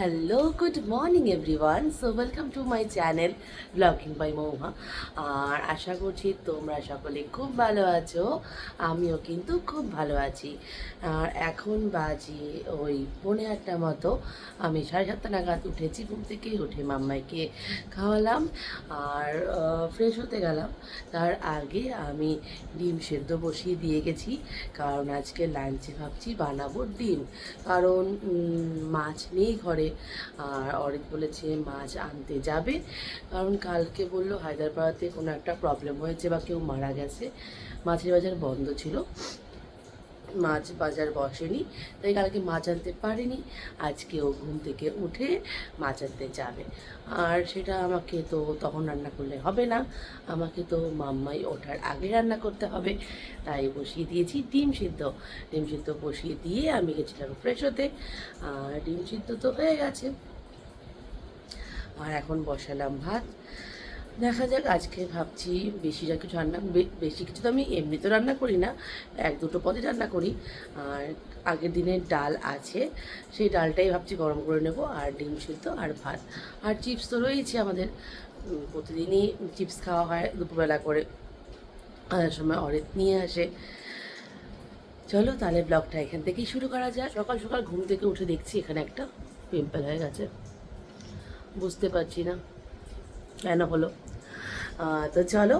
Hello good morning everyone so welcome to my channel blogging by Mouha আর আশা করছি তোমরা সকলে খুব ভালো আছো, আমিও কিন্তু খুব ভালো আছি। আর এখন বাজি ওই পৌনে আটটা মতো। আমি সাড়ে সাতটা নাগাদ উঠেছি, ঘুম থেকে উঠে মাম্মাইকে খাওয়ালাম আর ফ্রেশ হতে গেলাম। তার আগে আমি ডিম সেদ্ধ বসিয়ে দিয়ে গেছি, কারণ আজকে লাঞ্চে ভাবছি বানাবো ডিম। কারণ মাছ নেই ঘরে আর অরিত বলেছে, মাছ আনতে যাবে। কারণ কালকে বলল হায়দ্রাবাদে কোনো একটা প্রবলেম হয়েছে বা কেউ মারা গেছে। মাছের বাজার বন্ধ ছিল। মাছ বাজার বসেনি, তাই কালকে মাছ আনতে পারেনি। আজকে ও ঘুম থেকে উঠে মাছ আনতে যাবে। আর সেটা আমাকে তো তখন রান্না করলে হবে না। আমাকে তো মাম্মাই ওঠার আগে রান্না করতে হবে। তাই বসিয়ে দিয়েছি ডিম সিদ্ধ। ডিম সিদ্ধ বসিয়ে দিয়ে আমি গেছিলাম ফ্রেশ হতে আর ডিম সিদ্ধ তো হয়ে গেছে। আর এখন বসালাম ভাত। দেখা যাক, আজকে ভাবছি বেশিটা কিছু রান্না বেশি কিছু তো আমি এমনিতে রান্না করি না, এক দুটো পদে রান্না করি। আর আগের দিনের ডাল আছে, সেই ডালটাই ভাবছি গরম করে নেব, আর ডিম সিদ্ধ আর ভাত। আর চিপস তো রয়েছে আমাদের। প্রতিদিনই চিপস খাওয়া হয় দুপুরবেলা করে। সময় অরেত নিয়ে আসে। চলো তাহলে ব্লগটা এখান থেকেই শুরু করা যায় সকাল সকাল ঘুম থেকে উঠে দেখছি এখানে একটা পিম্পল হয়ে গেছে। বুঝতে পারছি না। কেন হলো? তো চলো,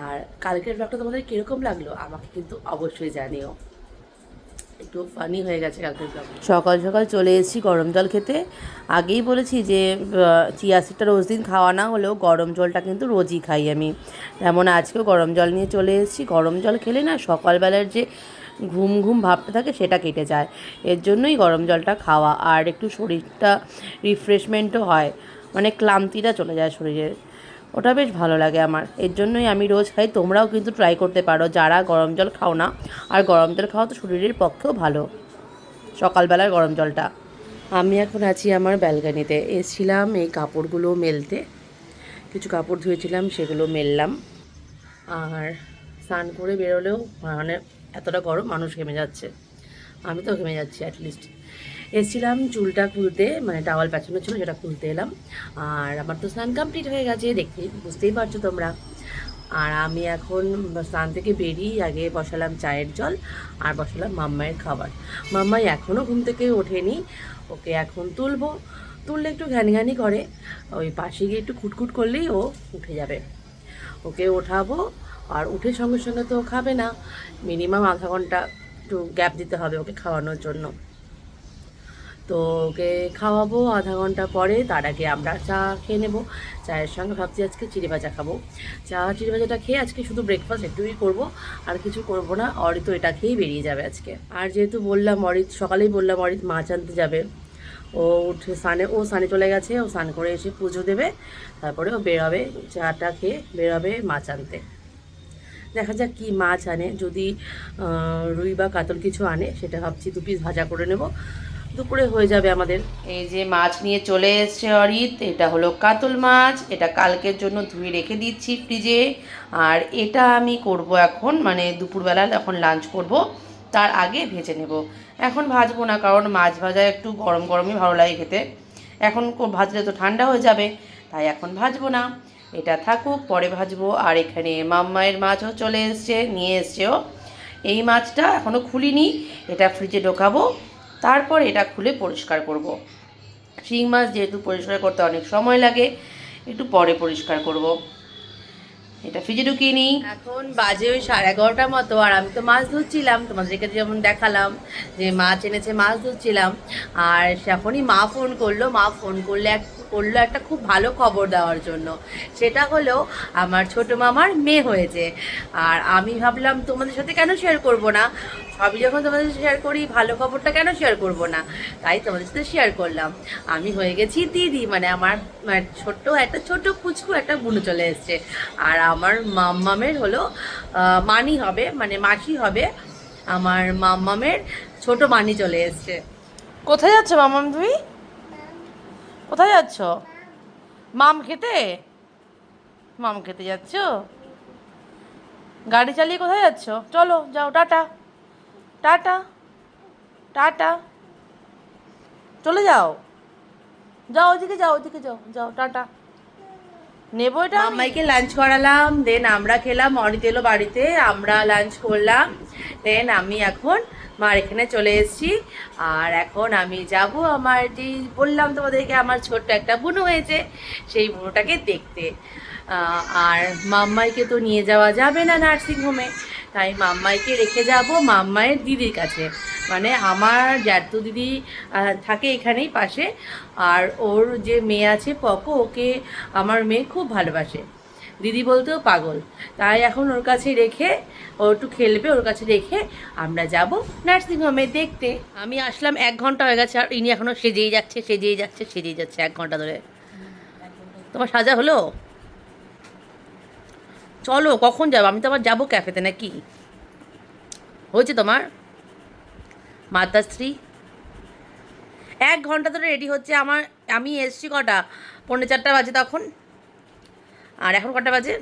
আর কালকের ব্লগটা তোমাদের কীরকম লাগল আমাকে কিন্তু অবশ্যই জানিও। একটু ফানি হয়ে গেছে কালকের সকাল সকাল চলে এসেছি গরম জল খেতে। আগেই বলেছি যে চিয়া সিডটা রোজ দিন খাওয়া না হলেও গরম জলটা কিন্তু রোজই খাই আমি। তেমন আজকেও গরম জল নিয়ে চলে এসেছি। গরম জল খেলে না সকালবেলার যে ঘুম ঘুম ভাবটা থাকে সেটা কেটে যায়। এর জন্যই গরম জলটা খাওয়া। আর একটু শরীরটা রিফ্রেশমেন্টও হয়। মানে ক্লান্তিটা চলে যায় শরীরের। ওটা বেশ ভালো লাগে আমার। এর জন্যই আমি রোজ খাই, তোমরাও কিন্তু ট্রাই করতে পারো। যারা গরম জল খাও না, আর গরম জল খাওয়া তো শরীরের পক্ষেও ভালো। সকালবেলার গরম জলটা। আমি এখন আছি আমার ব্যালকানিতে। এসছিলাম এই কাপড়গুলো মেলতে। কিছু কাপড় ধুয়েছিলাম, সেগুলো মেললাম। আর স্নান করে বেরোলেও মানে এতটা গরম মানুষ ঘেমে যাচ্ছে। আমি তো ঘেমে যাচ্ছি অ্যাটলিস্ট এসেছিলাম চুলটা খুলতে মানে টাওয়াল প্যাচানো ছিল সেটা খুলতে এলাম। আর আমার তো স্নান কমপ্লিট হয়ে গেছে, দেখতে, বুঝতেই পারছ তোমরা। আর আমি এখন স্নান থেকে বেরিয়ে আগে বসালাম চায়ের জল আর বসালাম মাম্মায়ের খাবার। মাম্মাই এখনও ঘুম থেকে ওঠেনি, ওকে এখন তুলবো। তুললে একটু ঘ্যানি করে, ওই পাশে গিয়ে একটু খুটখুট করলেই ও উঠে যাবে। ওকে ওঠাবো, আর উঠে সঙ্গে সঙ্গে তো খাবে না। মিনিমাম আধা ঘণ্টা একটু গ্যাপ দিতে হবে ওকে খাওয়ানোর জন্য। তো ওকে খাওয়াবো আধা ঘণ্টা পরে, তার আগে আমরা চা খেয়ে নেব। চায়ের সঙ্গে ভাবছি আজকে চিড়ে ভাজা খাব। চা, চিড়ে ভাজাটা খেয়ে আজকে শুধু ব্রেকফাস্ট একটুই করব, আর কিছু করব না। অরিত এটা খেয়েই বেরিয়ে যাবে আজকে। আর যেহেতু বললাম অরিত, সকালেই বললাম অরিত মাছ আনতে যাবে। ও উঠে স্নানে, ও স্নানে চলে গেছে, ও স্নান করে এসে পুজো দেবে। তারপরে ও বেরোবে, চাটা খেয়ে বেরোবে মাছ আনতে দেখা যাক কি মাছ আনে যদি রুই বা কাতল কিছু আনে, সেটা ভাবছি দু পিস ভাজা করে নেব। দুপুরে হয়ে যাবে আমাদের। এই যে মাছ নিয়ে চলে এসছে অরিত, এটা হলো কাতল মাছ, এটা কালকের জন্য ধুয়ে রেখে দিচ্ছি ফ্রিজে। আর এটা আমি করব এখন মানে দুপুরবেলা এখন লাঞ্চ করব, তার আগে ভেজে নেব। এখন ভাজবো না, কারণ মাছ ভাজা একটু গরম গরমই ভালো লাগে খেতে। এখন ভাজলে তো ঠান্ডা হয়ে যাবে, তাই এখন ভাজবো না। এটা থাকুক, পরে ভাজবো। আর এখানে মাম্মায়ের মাছও চলে এসছে, নিয়ে এসছেও এই মাছটা এখনও খুলিনি, এটা ফ্রিজে ঢোকাবো। তারপর এটা খুলে পরিষ্কার করব। শিং মাছ যেহেতু পরিষ্কার করতে অনেক সময় লাগে, একটু পরে পরিষ্কার করব। এটা ফ্রিজে ঢুকিয়ে নিই এখন বাজে ওই সাড়ে এগারোটার মতো, আর আমি তো মাছ ধুচ্ছিলাম তোমাদেরকে যেমন দেখালাম যে মাছ এনেছে, মাছ ধরছিলাম আর যখনই মা ফোন করল, মা ফোন করলে এক করল একটা খুব ভালো খবর দেওয়ার জন্য। সেটা হলো, আমার ছোট মামার মেয়ে হয়েছে। আর আমি ভাবলাম, তোমাদের সাথে কেন শেয়ার করব না? সবই যখন তোমাদের সাথে শেয়ার করি, ভালো খবরটা কেন শেয়ার করব না? তাই তোমাদের সাথে শেয়ার করলাম। আমি হয়ে গেছি দিদি মানে আমার মানে ছোট্ট, একটা ছোট কুচকু একটা বুনো চলে এসছে। আর আমার মাম্মামের হলো মানি হবে মানে মাসি হবে, আমার মাম্মামের ছোট মানি চলে এসছে। কোথায় যাচ্ছ মাম্মাম তুমি? কোথায় যাচ্ছ? মাম খেতে? মাম খেতে যাচ্ছ? গাড়ি চালিয়ে কোথায় যাচ্ছ? চলো, যাও, টাটা। টাটা। টাটা। চলে যাও। যাও, ওদিকে যাও ওদিকে যাও যাও, টাটা। নেব এটা? মাম্মাইকে লাঞ্চ করালাম দেন আমরা খেলাম অরিত এলো বাড়িতে, আমরা লাঞ্চ করলাম। দেন আমি এখন মার এখানে চলে এসেছি। আর এখন আমি যাব আমার যে বললাম তোমাদেরকে, আমার ছোট্ট একটা বুনো হয়েছে, সেই বুনোটাকে দেখতে। আর মাম্মাইকে তো নিয়ে যাওয়া যাবে না নার্সিংহোমে তাই মাম্মাইকে রেখে যাব মাম্মাইয়ের দিদির কাছে। মানে আমার জ্যাঠু দিদি থাকে এখানেই পাশে। আর ওর যে মেয়ে আছে পকো ওকে আমার মেয়ে খুব ভালোবাসে। দিদি বলতেও পাগল। তাই এখন ওর কাছে রেখে, ও একটু খেলবে, ওর কাছে রেখে আমরা যাব নার্সিংহোমে দেখতে। আমি আসলাম, এক ঘণ্টা হয়ে গেছে, আর ইনি এখনও সেজেই যাচ্ছে সেজেই যাচ্ছে সেজেই যাচ্ছে এক ঘণ্টা ধরে। তোমার সাজা হলো? চলো কখন যাব? আমি তো আবার যাব ক্যাফেতে নাকি? হয়েছে তোমার? মাতাশ্রী এক ঘণ্টা ধরে রেডি হচ্ছে আমার আমি এসছি কটা? পৌনে চারটা বাজে তখন। আর এখন কটা বাজে?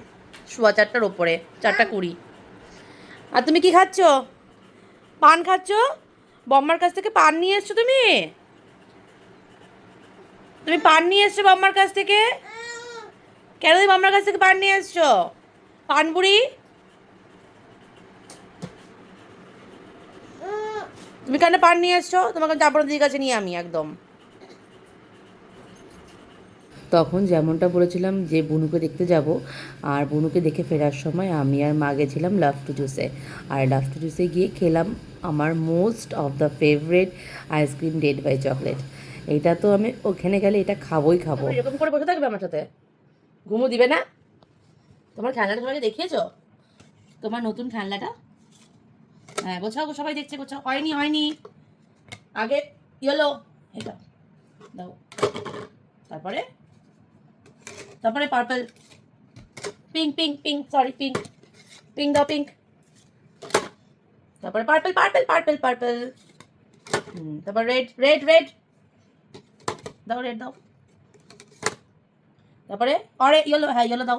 সোয়া চারটার ওপরে চারটা কুড়ি। আর তুমি কি খাচ্ছ? পান খাচ্ছ? বম্মার কাছ থেকে পান নিয়ে এসছো তুমি? তুমি পান নিয়ে এসছো বম্মার কাছ থেকে? কেন তুমি বম্মার কাছ থেকে পান নিয়ে এসছো? পান বুড়ি তুমি কেন পান নিয়ে এসছো? তোমাকে যাব দিদির কাছে নিয়ে আমি একদম। তখন যেমনটা বলেছিলাম যে বুনুকে দেখতে যাব আর বুনুকে দেখে ফেরার সময় আমি আর মা গেছিলাম love to জুসে R love to জুসে গিয়ে খেলাম আমার most of the favourite ice cream death by chocolate এটা তো আমি ওখানে গেলে এটা খাবোই খাব। এরকম করে বসে থাকবে আমার সাথে? ঘুমো দিবে না? তোমার খেলনাটা তোমাকে দেখিয়েছো? তোমার নতুন খেলনাটা? হ্যাঁ গোছাও সবাই দেখছে, গোছাও। হয়নি হয়নি। আগে ইয়েলো, এটা। দাও। তারপরে? তারপরে purple pink pink pink sorry pink pink দাও পিঙ্ক তারপরে পার্পল পার্পল পার্পল পার্পল তারপর রেড রেড রেড দাও রেড দাও। তারপরে? অরে ইয়েলো হ্যাঁ ইয়েলো দাও।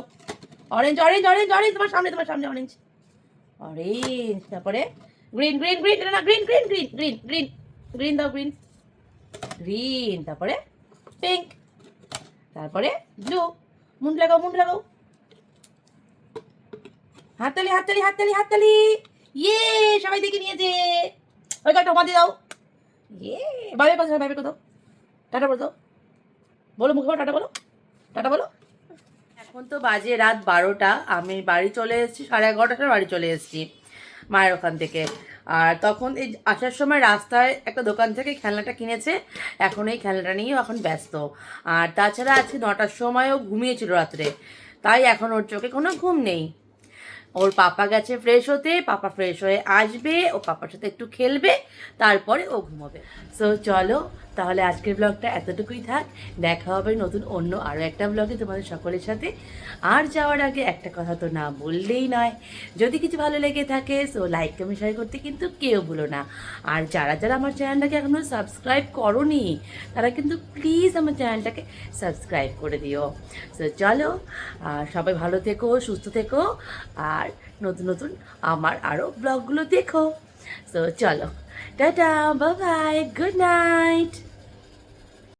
অরেঞ্জ অরেঞ্জ অরেঞ্জ অরেঞ্জ তোমার সামনে তোমার সামনে অরেঞ্জ অরেঞ্জ তারপরে গ্রিন গ্রিন গ্রিন না green green green green green green দাও গ্রিন গ্রিন তারপরে পিঙ্ক তারপরে ব্লু মুন্ড লাগাও মুন্ড লাগাও। হাততালি হাততালি হাততালি হাততালি। ইয়ে সবাই দেখে নিয়েছে। ওই কাটা মাঝে দাও। ইয়ে বাইবে কোথাও বাইবে কোথাও টাটা বলো তো বলো, মুখে টাটা বলো। টাটা বলো। এখন তো বাজে রাত বারোটা। আমি বাড়ি চলে এসেছি, সাড়ে এগারোটার বাড়ি চলে এসেছি মায়ের ওখান থেকে। আর তখন এই আসার সময় রাস্তায় একটা দোকান থেকে খেলনাটা কিনেছে। এখন এই খেলনাটা নিয়েও এখন ব্যস্ত। আর তাছাড়া আজকে নটার সময়ও ঘুমিয়েছিল রাত্রে। তাই এখন ওর চোখে কোনো ঘুম নেই। ওর পাপা গেছে ফ্রেশ হতে, পাপা ফ্রেশ হয়ে আসবে, ও পাপার সাথে একটু খেলবে, তারপরে ও ঘুমোবে। সো চলো তাহলে আজকের ব্লগটা এতটুকুই থাক। দেখা হবে নতুন অন্য আরও একটা ব্লগে তোমাদের সকলের সাথে। আর যাওয়ার আগে একটা কথা তো না বললেই নয়। যদি কিছু ভালো লেগে থাকে সো লাইক কমেন্ট শেয়ার করতে কিন্তু কেউ ভুলো না। আর যারা যারা আমার চ্যানেলটাকে এখনও সাবস্ক্রাইব করনি, তারা কিন্তু প্লিজ আমার চ্যানেলটাকে সাবস্ক্রাইব করে দিও। সো চলো সবাই ভালো থেকো, সুস্থ থেকো, আর নতুন নতুন আমার আরও ব্লগগুলো দেখো। সো চলো, টাটা বাই গুড নাইট